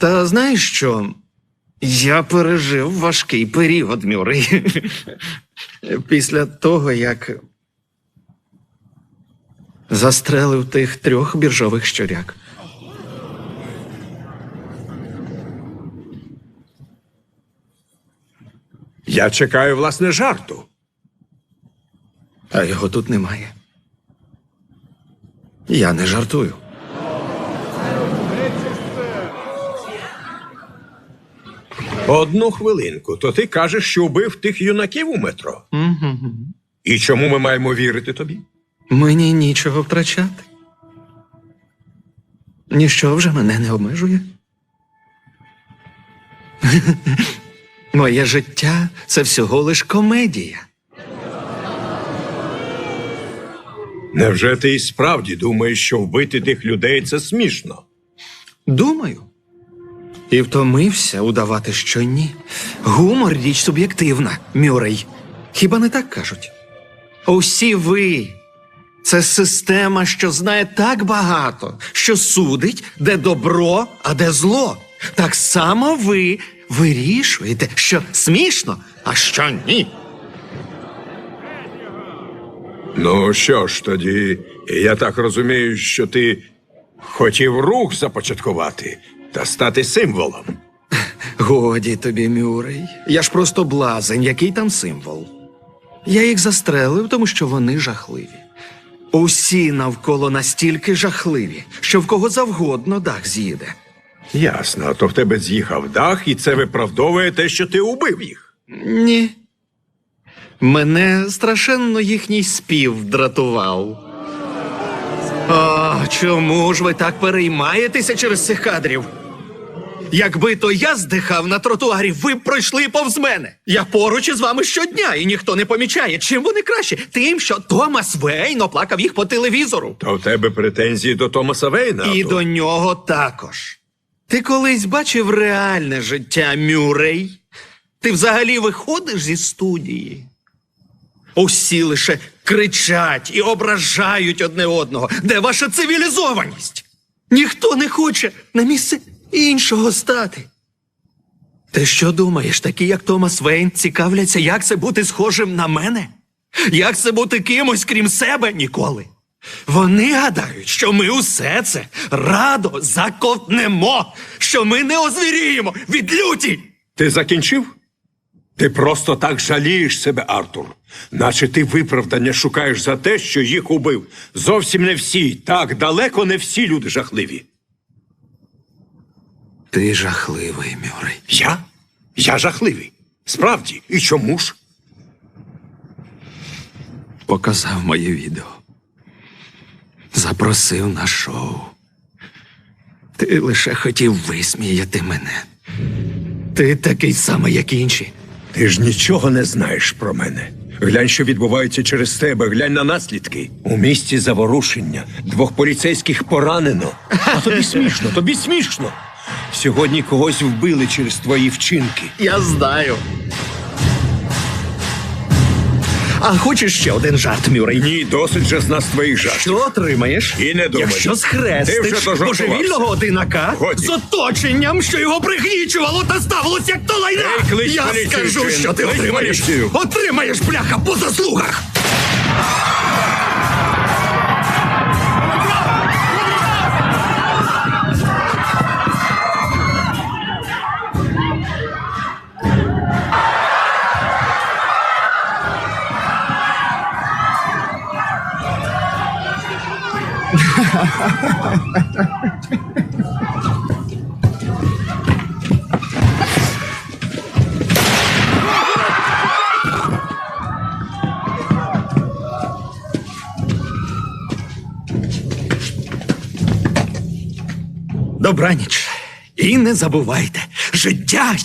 Та знаєш що? Я пережив важкий період, Мюррей. Після того, як застрелив тих трьох біржових щуряк. Я чекаю, власне, жарту. А його тут немає. Я не жартую. Одну хвилинку, то ти кажеш, що вбив тих юнаків у метро. І чому ми маємо вірити тобі? Мені нічого втрачати. Ніщо вже мене не обмежує. Моє життя це всього лиш комедія. Невже ти і справді думаєш, що вбити тих людей це смішно? Думаю. І втомився удавати, що ні. Гумор річ суб'єктивна, Мюррей. Хіба не так кажуть? Усі ви. Це система, що знає так багато, що судить, де добро, а де зло. Так само ви вирішуєте, що смішно, а що ні. Ну що ж тоді, я так розумію, що ти хотів рух започаткувати та стати символом. Годі тобі, Мюррей. Я ж просто блазень, який там символ. Я їх застрелив, тому що вони жахливі. Усі навколо настільки жахливі, що в кого завгодно дах з'їде. Ясно, то в тебе з'їхав дах, і це виправдовує те, що ти убив їх. Ні. Мене страшенно їхній спів дратував. О, чому ж ви так переймаєтеся через цих кадрів? Якби то я здихав на тротуарі, ви б пройшли повз мене. Я поруч із вами щодня, і ніхто не помічає. Чим вони кращі? Тим, що Томас Вейн оплакав їх по телевізору. То в тебе претензії до Томаса Вейна. І то- до нього також. Ти колись бачив реальне життя Мюррей? Ти взагалі виходиш зі студії? Усі лише кричать і ображають одне одного. Де ваша цивілізованість? Ніхто не хоче на місце іншого стати. Ти що думаєш, такі, як Томас Вейн, цікавляться, як це бути схожим на мене? Як це бути кимось, крім себе ніколи? Вони гадають, що ми усе це радо заковтнемо, що ми не озвіріємо від люті. Ти закінчив? Ти просто так жалієш себе, Артур. Наче ти виправдання шукаєш за те, що їх убив. Зовсім не всі, так далеко не всі люди жахливі. Ти жахливий, Мюррей. Я? Я жахливий. Справді, і чому ж? Показав моє відео. Запросив на шоу. Ти лише хотів висміяти мене. Ти такий самий, як інші. Ти ж нічого не знаєш про мене. Глянь, що відбувається через тебе, глянь на наслідки. У місті заворушення, двох поліцейських поранено. А тобі смішно, тобі смішно. Сьогодні когось вбили через твої вчинки. Я знаю. А хочеш ще один жарт, Мюррей? Ні, досить же з нас твоїх жартів. Що отримаєш? І не думай. Якщо Ти схрестиш дожартувався. божевільного одинака Годі. з оточенням, що його пригнічувало та ставилось як то лайна, Ей, клич я поліцію, скажу, Джин, що ти клич отримаєш. поліцію. Отримаєш, бляха, по заслугах. Добраніч. І не забувайте, життя